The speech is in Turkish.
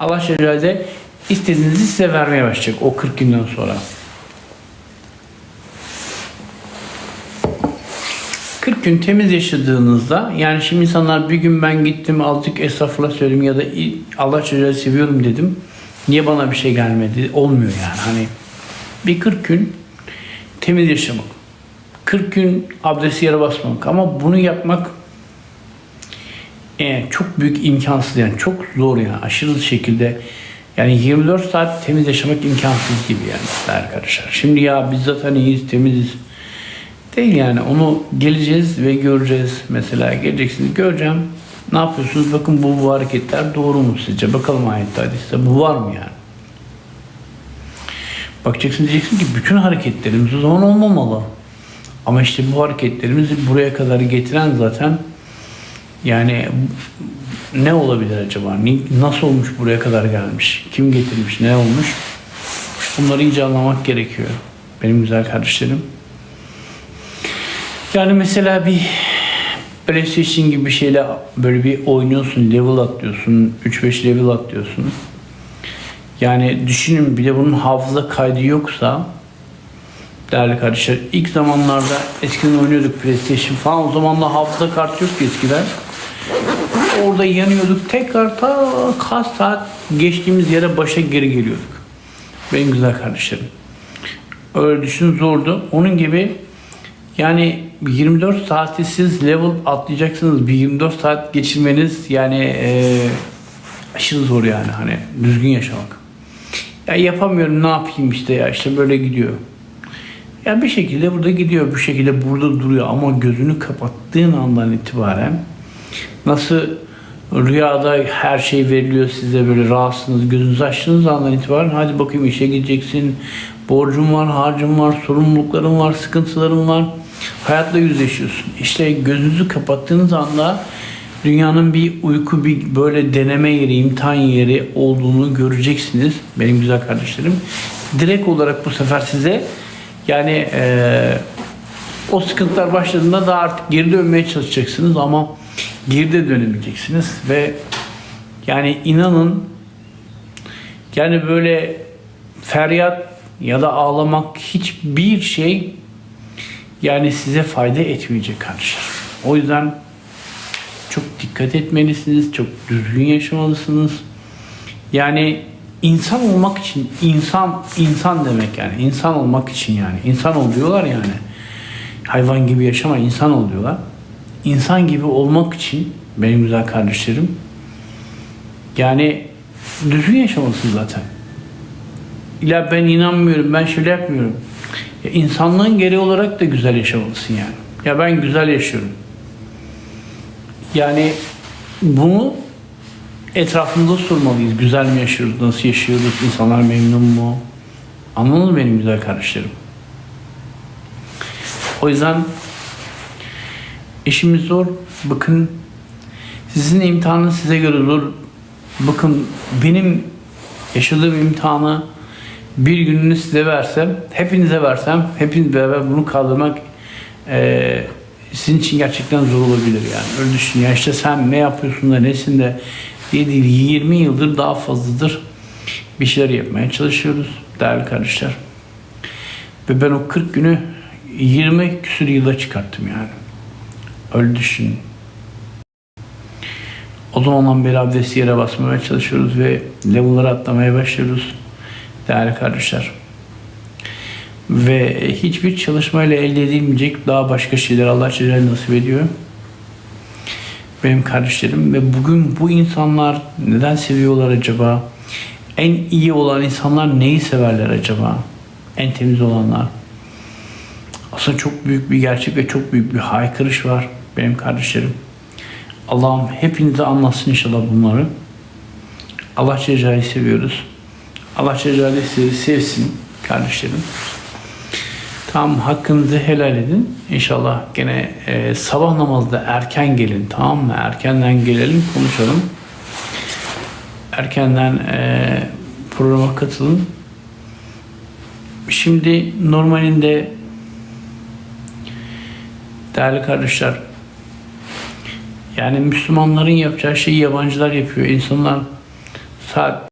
Allah Celle istediğinizi size vermeye başlayacak o 40 günden sonra. 40 gün temiz yaşadığınızda yani şimdi insanlar bir gün ben gittim azıcık estağfurullah söyledim ya da Allah Celle seviyorum dedim. Niye bana bir şey gelmedi? Olmuyor yani hani. Bir 40 gün temiz yaşamak. 40 gün abdesti yere basmamak. Ama bunu yapmak e, çok büyük imkansız yani çok zor yani aşırı şekilde. Yani 24 saat temiz yaşamak imkansız gibi yani arkadaşlar. Şimdi ya biz zaten iyiyiz temiziz. Değil yani onu geleceğiz ve göreceğiz. Mesela geleceksiniz göreceğim. Ne yapıyorsunuz? Bakın bu, bu hareketler doğru mu sizce? Bakalım ayette hadiste bu var mı yani? Bakacaksın diyeceksin ki bütün hareketlerimiz o zaman olmamalı. Ama işte bu hareketlerimizi buraya kadar getiren zaten yani ne olabilir acaba? Nasıl olmuş buraya kadar gelmiş? Kim getirmiş? Ne olmuş? Bunları iyice anlamak gerekiyor. Benim güzel kardeşlerim. Yani mesela bir PlayStation gibi bir şeyle böyle bir oynuyorsun, level atlıyorsun, 3-5 level atlıyorsun. Yani düşünün bir de bunun hafıza kaydı yoksa değerli kardeşler ilk zamanlarda eskiden oynuyorduk PlayStation falan o zaman da hafıza kartı yoktu eskiden. Orada yanıyorduk tekrar ta kaç saat geçtiğimiz yere başa geri geliyorduk. Benim güzel kardeşlerim. Öyle düşün zordu. Onun gibi yani 24 saati siz level atlayacaksınız. Bir 24 saat geçirmeniz yani eee aşırı zor yani hani düzgün yaşamak. Ya yapamıyorum ne yapayım işte ya işte böyle gidiyor. Ya bir şekilde burada gidiyor, bir şekilde burada duruyor ama gözünü kapattığın andan itibaren nasıl rüyada her şey veriliyor size böyle rahatsınız, gözünüzü açtığınız andan itibaren hadi bakayım işe gideceksin, borcun var, harcın var, sorumlulukların var, sıkıntıların var. Hayatla yüzleşiyorsun. İşte gözünüzü kapattığınız anda dünyanın bir uyku, bir böyle deneme yeri, imtihan yeri olduğunu göreceksiniz benim güzel kardeşlerim. Direkt olarak bu sefer size yani eee, o sıkıntılar başladığında da artık geri dönmeye çalışacaksınız ama geri de dönemeyeceksiniz ve yani inanın yani böyle feryat ya da ağlamak hiçbir şey yani size fayda etmeyecek kardeşler. O yüzden çok dikkat etmelisiniz, çok düzgün yaşamalısınız. Yani insan olmak için insan insan demek yani insan olmak için yani insan oluyorlar yani hayvan gibi yaşama insan oluyorlar. İnsan gibi olmak için benim güzel kardeşlerim yani düzgün yaşamalısın zaten. İlla ben inanmıyorum, ben şöyle yapmıyorum. Ya insanlığın gereği olarak da güzel yaşamalısın yani. Ya ben güzel yaşıyorum. Yani bunu etrafımızda sormalıyız. Güzel mi yaşıyoruz, nasıl yaşıyoruz, insanlar memnun mu? Anladınız mı benim güzel kardeşlerim? O yüzden işimiz zor. Bakın sizin imtihanınız size göre zor. Bakın benim yaşadığım imtihanı bir gününü size versem, hepinize versem, hepiniz beraber bunu kaldırmak eee, sizin için gerçekten zor olabilir yani. Öyle düşün ya işte sen ne yapıyorsun da nesin de diye değil 20 yıldır daha fazladır bir şeyler yapmaya çalışıyoruz değerli kardeşler. Ve ben o 40 günü 20 küsur yıla çıkarttım yani. Öyle düşün. O zamandan beri abdesti yere basmaya çalışıyoruz ve level'ları atlamaya başlıyoruz değerli kardeşler. Ve hiçbir çalışmayla elde edilmeyecek daha başka şeyler Allah Celle nasip ediyor. Benim kardeşlerim ve bugün bu insanlar neden seviyorlar acaba? En iyi olan insanlar neyi severler acaba? En temiz olanlar. Aslında çok büyük bir gerçek ve çok büyük bir haykırış var benim kardeşlerim. Allah'ım hepinize anlatsın inşallah bunları. Allah Cezayı seviyoruz. Allah Cezayı sizi sevsin kardeşlerim. Tamam hakkınızı helal edin. İnşallah gene e, sabah namazda erken gelin tamam mı? Erkenden gelelim konuşalım. Erkenden e, programa katılın. Şimdi normalinde değerli kardeşler yani Müslümanların yapacağı şeyi yabancılar yapıyor. İnsanlar saat